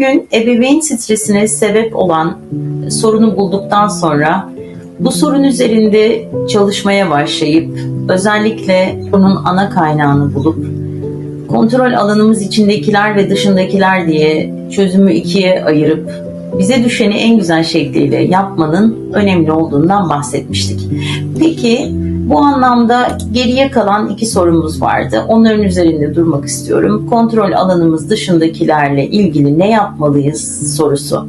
Bugün ebeveyn stresine sebep olan sorunu bulduktan sonra bu sorun üzerinde çalışmaya başlayıp özellikle bunun ana kaynağını bulup kontrol alanımız içindekiler ve dışındakiler diye çözümü ikiye ayırıp bize düşeni en güzel şekliyle yapmanın önemli olduğundan bahsetmiştik. Peki bu anlamda geriye kalan iki sorumuz vardı. Onların üzerinde durmak istiyorum. Kontrol alanımız dışındakilerle ilgili ne yapmalıyız sorusu.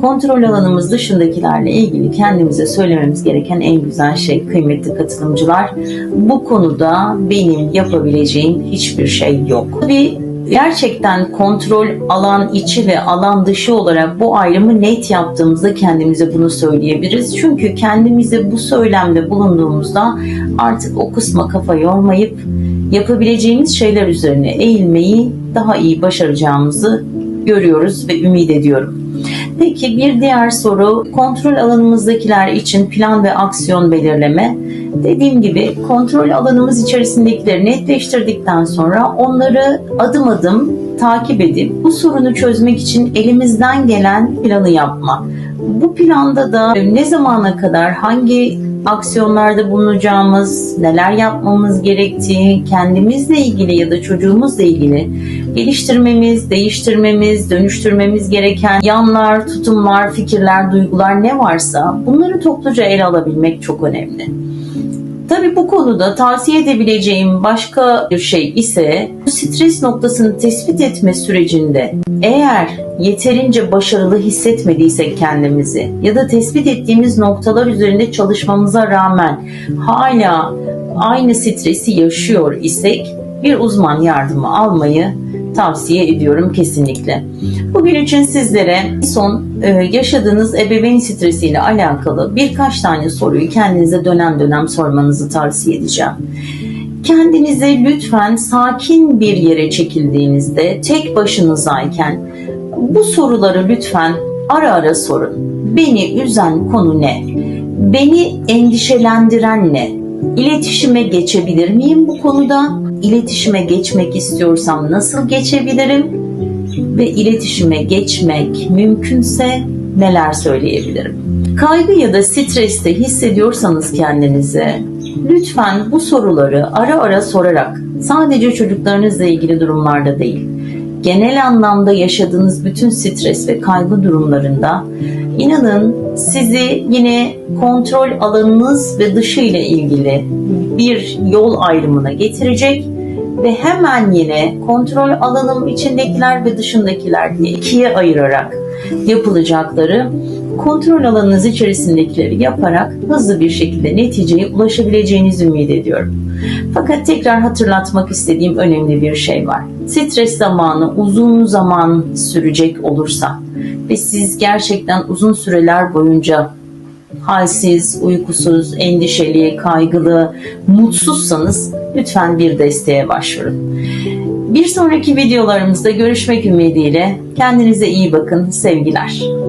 Kontrol alanımız dışındakilerle ilgili kendimize söylememiz gereken en güzel şey kıymetli katılımcılar. Bu konuda benim yapabileceğim hiçbir şey yok. Tabii gerçekten kontrol alan içi ve alan dışı olarak bu ayrımı net yaptığımızda kendimize bunu söyleyebiliriz. Çünkü kendimize bu söylemde bulunduğumuzda artık o kısma kafa yormayıp yapabileceğimiz şeyler üzerine eğilmeyi daha iyi başaracağımızı görüyoruz ve ümit ediyorum. Peki bir diğer soru kontrol alanımızdakiler için plan ve aksiyon belirleme. Dediğim gibi kontrol alanımız içerisindekileri netleştirdikten sonra onları adım adım takip edip bu sorunu çözmek için elimizden gelen planı yapma. Bu planda da ne zamana kadar hangi aksiyonlarda bulunacağımız, neler yapmamız gerektiği, kendimizle ilgili ya da çocuğumuzla ilgili geliştirmemiz, değiştirmemiz, dönüştürmemiz gereken yanlar, tutumlar, fikirler, duygular ne varsa bunları topluca ele alabilmek çok önemli. Tabii bu konuda tavsiye edebileceğim başka bir şey ise stres noktasını tespit etme sürecinde eğer yeterince başarılı hissetmediysek kendimizi ya da tespit ettiğimiz noktalar üzerinde çalışmamıza rağmen hala aynı stresi yaşıyor isek bir uzman yardımı almayı tavsiye ediyorum kesinlikle. Bugün için sizlere son e, yaşadığınız ebeveyn stresiyle alakalı birkaç tane soruyu kendinize dönem dönem sormanızı tavsiye edeceğim. Kendinize lütfen sakin bir yere çekildiğinizde tek başınızayken bu soruları lütfen ara ara sorun. Beni üzen konu ne? Beni endişelendiren ne? İletişime geçebilir miyim bu konuda? İletişime geçmek istiyorsam nasıl geçebilirim? Ve iletişime geçmek mümkünse neler söyleyebilirim? Kaygı ya da streste hissediyorsanız kendinizi lütfen bu soruları ara ara sorarak sadece çocuklarınızla ilgili durumlarda değil genel anlamda yaşadığınız bütün stres ve kaygı durumlarında inanın sizi yine kontrol alanınız ve dışı ile ilgili bir yol ayrımına getirecek ve hemen yine kontrol alanım içindekiler ve dışındakiler diye ikiye ayırarak yapılacakları kontrol alanınız içerisindekileri yaparak hızlı bir şekilde neticeye ulaşabileceğinizi ümit ediyorum. Fakat tekrar hatırlatmak istediğim önemli bir şey var. Stres zamanı uzun zaman sürecek olursa ve siz gerçekten uzun süreler boyunca halsiz, uykusuz, endişeli, kaygılı, mutsuzsanız lütfen bir desteğe başvurun. Bir sonraki videolarımızda görüşmek ümidiyle kendinize iyi bakın. Sevgiler.